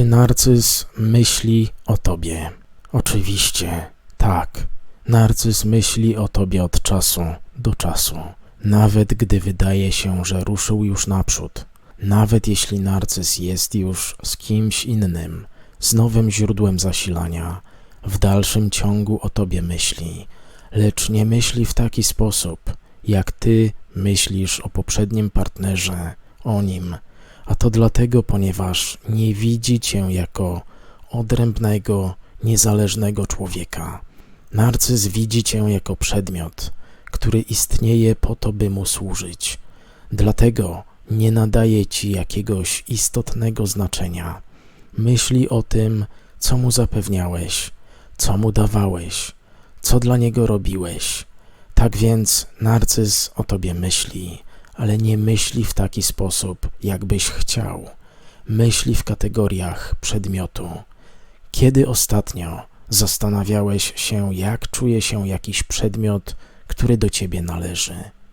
Czy narcyz myśli o tobie? Oczywiście, tak. Narcyz myśli o tobie od czasu do czasu. Nawet gdy wydaje się, że ruszył już naprzód. Nawet jeśli narcyz jest już z kimś innym, z nowym źródłem zasilania, w dalszym ciągu o tobie myśli, lecz nie myśli w taki sposób, jak ty myślisz o poprzednim partnerze, o nim, a to dlatego, ponieważ nie widzi cię jako odrębnego, niezależnego człowieka. Narcyz widzi cię jako przedmiot, który istnieje po to, by mu służyć. Dlatego nie nadaje ci jakiegoś istotnego znaczenia. Myśli o tym, co mu zapewniałeś, co mu dawałeś, co dla niego robiłeś. Tak więc narcyz o tobie myśli, ale nie myśli w taki sposób, jakbyś chciał. Myśli w kategoriach przedmiotu. Kiedy ostatnio zastanawiałeś się, jak czuje się jakiś przedmiot, który do ciebie należy?